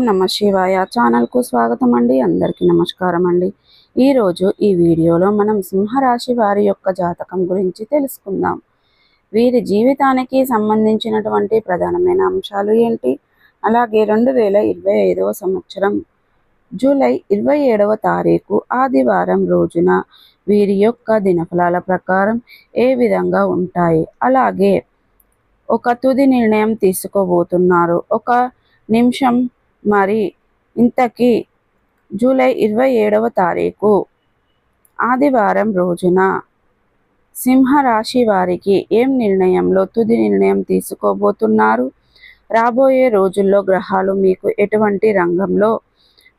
ఓం నమ శివాయ ఛానల్కు స్వాగతం అండి. అందరికీ నమస్కారం అండి. ఈరోజు ఈ వీడియోలో మనం సింహరాశి వారి యొక్క జాతకం గురించి తెలుసుకుందాం. వీరి జీవితానికి సంబంధించినటువంటి ప్రధానమైన అంశాలు ఏంటి? అలాగే రెండు వేల ఇరవై ఐదవ సంవత్సరం జూలై ఇరవై ఏడవ తారీఖు ఆదివారం రోజున వీరి యొక్క దినఫలాల ప్రకారం ఏ విధంగా ఉంటాయి? అలాగే ఒక తుది నిర్ణయం తీసుకోబోతున్నారు. ఒక నిమిషం మరి ఇంతకీ జూలై ఇరవై ఏడవ తారీఖు ఆదివారం రోజున సింహరాశి వారికి ఏం నిర్ణయంలో తుది నిర్ణయం తీసుకోబోతున్నారు? రాబోయే రోజుల్లో గ్రహాలు మీకు ఎటువంటి రంగంలో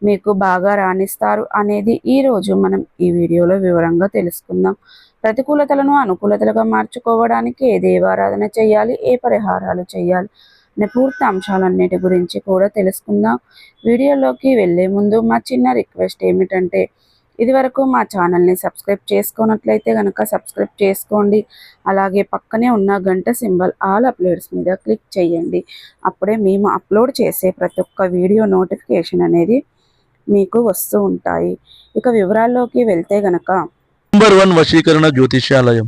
మీకు బాగా రాణిస్తారు అనేది ఈరోజు మనం ఈ వీడియోలో వివరంగా తెలుసుకుందాం. ప్రతికూలతలను అనుకూలతలుగా మార్చుకోవడానికి ఏ దేవారాధన చేయాలి? ఏ పరిహారాలు చేయాలి? అనే పూర్తి అంశాలన్నిటి గురించి కూడా తెలుసుకుందాం. వీడియోలోకి వెళ్ళే ముందు మా చిన్న రిక్వెస్ట్ ఏమిటంటే ఇదివరకు మా ఛానల్ని సబ్స్క్రైబ్ చేసుకున్నట్లయితే కనుక సబ్స్క్రైబ్ చేసుకోండి. అలాగే పక్కనే ఉన్న గంట సింబల్ ఆల్ అప్లోడ్స్ మీద క్లిక్ చేయండి. అప్పుడే మేము అప్లోడ్ చేసే ప్రతి ఒక్క వీడియో నోటిఫికేషన్ అనేది మీకు వస్తూ ఉంటాయి. ఇక వివరాల్లోకి వెళ్తే గనక నంబర్ వన్ వశీకరణ జ్యోతిష్యాలయం.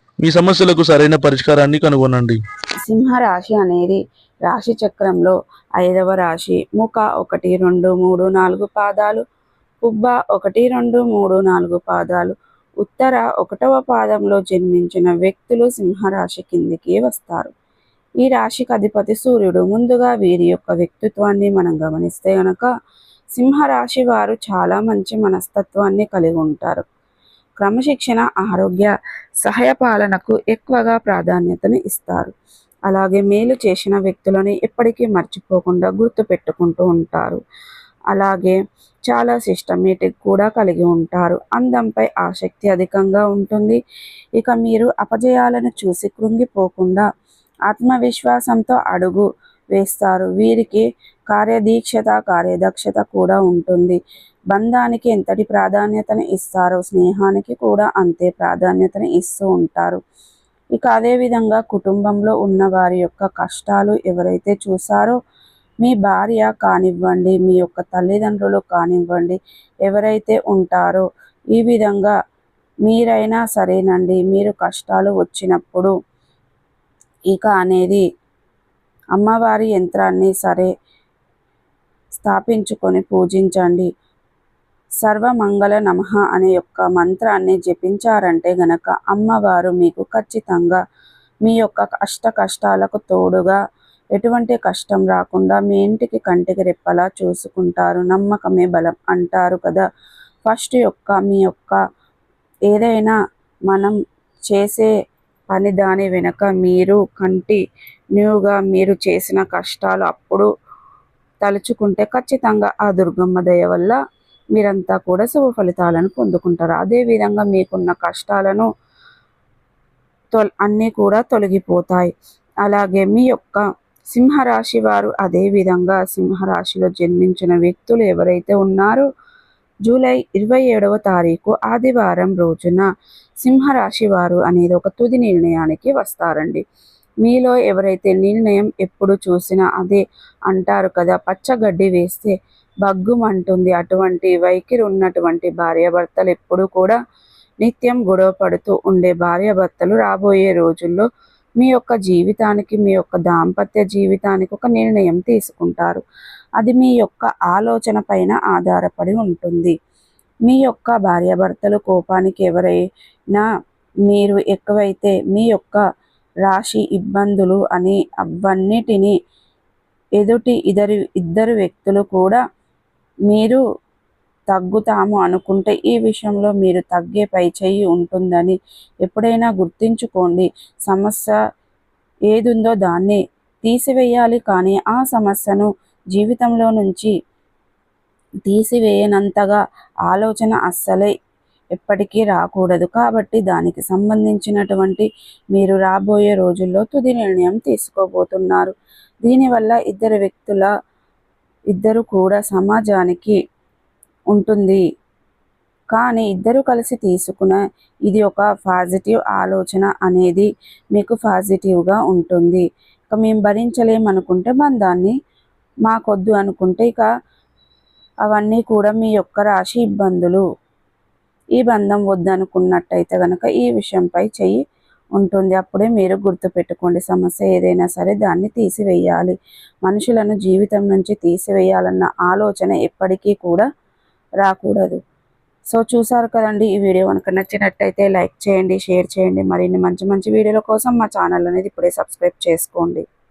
మీ సమస్యలకు సరైన పరిష్కారాన్ని కనుగొనండి. సింహరాశి అనేది రాశి చక్రంలో ఐదవ రాశి. ముఖ ఒకటి రెండు మూడు నాలుగు పాదాలు. కుబ్బ ఒకటి రెండు మూడు నాలుగు పాదాలు. ఉత్తర ఒకటవ పాదంలో జన్మించిన వ్యక్తులు సింహరాశి కిందికి వస్తారు. ఈ రాశికి అధిపతి సూర్యుడు. ముందుగా వీరి యొక్క వ్యక్తిత్వాన్ని మనం గమనిస్తే గనక సింహరాశి వారు చాలా మంచి మనస్తత్వాన్ని కలిగి ఉంటారు. క్రమశిక్షణ ఆరోగ్య సహాయపాలనకు ఎక్కువగా ప్రాధాన్యతను ఇస్తారు. అలాగే మేలు చేసిన వ్యక్తులను ఎప్పటికీ మర్చిపోకుండా గుర్తు పెట్టుకుంటూ ఉంటారు. అలాగే చాలా సిస్టమేటిక్ కూడా కలిగి ఉంటారు. అందంపై ఆసక్తి అధికంగా ఉంటుంది. ఇక మీరు అపజయాలను చూసి కృంగిపోకుండా ఆత్మవిశ్వాసంతో అడుగు వేస్తారు. వీరికి కార్యదీక్షత కార్యదక్షత కూడా ఉంటుంది. బంధానికి ఎంతటి ప్రాధాన్యతను ఇస్తారో స్నేహానికి కూడా అంతే ప్రాధాన్యతను ఇస్తూ ఉంటారు. ఇక అదేవిధంగా కుటుంబంలో ఉన్న వారి యొక్క కష్టాలు ఎవరైతే చూసారో మీ భార్య కానివ్వండి మీ యొక్క తల్లిదండ్రులు కానివ్వండి ఎవరైతే ఉంటారో ఈ విధంగా మీరైనా సరేనండి మీరు కష్టాలు వచ్చినప్పుడు ఇక అనేది అమ్మవారి యంత్రాన్ని సరే స్థాపించుకొని పూజించండి. సర్వమంగళ నమః అనే యొక్క మంత్రాన్ని జపించారంటే గనక అమ్మవారు మీకు ఖచ్చితంగా మీ యొక్క కష్ట కష్టాలకు తోడుగా ఎటువంటి కష్టం రాకుండా మీ ఇంటికి కంటికి రెప్పలా చూసుకుంటారు. నమ్మకమే బలం అంటారు కదా. ఫస్ట్ యొక్క మీ యొక్క ఏదైనా మనం చేసే అని దాని వెనక మీరు కంటి న్యూగా మీరు చేసిన కష్టాలు అప్పుడు తలుచుకుంటే ఖచ్చితంగా ఆ దుర్గమ్మ దయ వల్ల మీరంతా కూడా శుభ ఫలితాలను పొందుకుంటారు. అదేవిధంగా మీకున్న కష్టాలను తొ అన్నీ కూడా తొలగిపోతాయి. అలాగే మీ యొక్క సింహరాశి వారు అదేవిధంగా సింహరాశిలో జన్మించిన వ్యక్తులు ఎవరైతే ఉన్నారో జూలై ఇరవై ఏడవ తారీఖు ఆదివారం రోజున సింహరాశి వారు అనేది ఒక తుది నిర్ణయానికి వస్తారండి. మీలో ఎవరైతే నిర్ణయం ఎప్పుడు చూసినా అదే అంటారు కదా పచ్చగడ్డి వేస్తే బగ్గుమంటుంది అటువంటి వైఖరి ఉన్నటువంటి భార్యాభర్తలు ఎప్పుడు కూడా నిత్యం గొడవ పడుతూ ఉండే భార్యాభర్తలు రాబోయే రోజుల్లో మీ యొక్క జీవితానికి మీ యొక్క దాంపత్య జీవితానికి ఒక నిర్ణయం తీసుకుంటారు. అది మీ యొక్క ఆలోచన పైన ఆధారపడి ఉంటుంది. మీ యొక్క భార్యాభర్తలు కోపానికి ఎవరైనా మీరు ఎక్కువైతే మీ యొక్క రాశి ఇబ్బందులు అని అవన్నిటినీ ఎదుటి ఇద్దరు ఇద్దరు వ్యక్తులు కూడా మీరు తగ్గుతాము అనుకుంటే ఈ విషయంలో మీరు తగ్గే పై చెయ్యి ఉంటుందని ఎప్పుడైనా గుర్తుంచుకోండి. సమస్య ఏదుందో దాన్ని తీసివేయాలి కానీ ఆ సమస్యను జీవితంలో నుంచి తీసివేయనంతగా ఆలోచన అస్సలే ఎప్పటికీ రాకూడదు. కాబట్టి దానికి సంబంధించినటువంటి మీరు రాబోయే రోజుల్లో తుది నిర్ణయం తీసుకోబోతున్నారు. దీనివల్ల ఇద్దరు వ్యక్తుల ఇద్దరు కూడా సమాజానికి ఉంటుంది. కానీ ఇద్దరు కలిసి తీసుకున్న ఇది ఒక పాజిటివ్ ఆలోచన అనేది మీకు పాజిటివ్గా ఉంటుంది. ఇక మేము భరించలేమనుకుంటే బంధాన్ని మాకొద్దు అనుకుంటే ఇక అవన్నీ కూడా మీ యొక్క రాశి ఇబ్బందులు. ఈ బంధం వద్దనుకున్నట్టయితే కనుక ఈ విషయంపై చెయ్యి ఉంటుంది. అప్పుడే మీరు గుర్తుపెట్టుకోండి. సమస్య ఏదైనా సరే దాన్ని తీసివేయాలి. మనుషులను జీవితం నుంచి తీసివేయాలన్న ఆలోచన ఎప్పటికీ కూడా రాకూడదు. సో చూసారు కదండి ఈ వీడియో కనుక నచ్చినట్టయితే లైక్ చేయండి షేర్ చేయండి. మరిన్ని మంచి మంచి వీడియోల కోసం మా ఛానల్ అనేది ఇప్పుడే సబ్స్క్రైబ్ చేసుకోండి.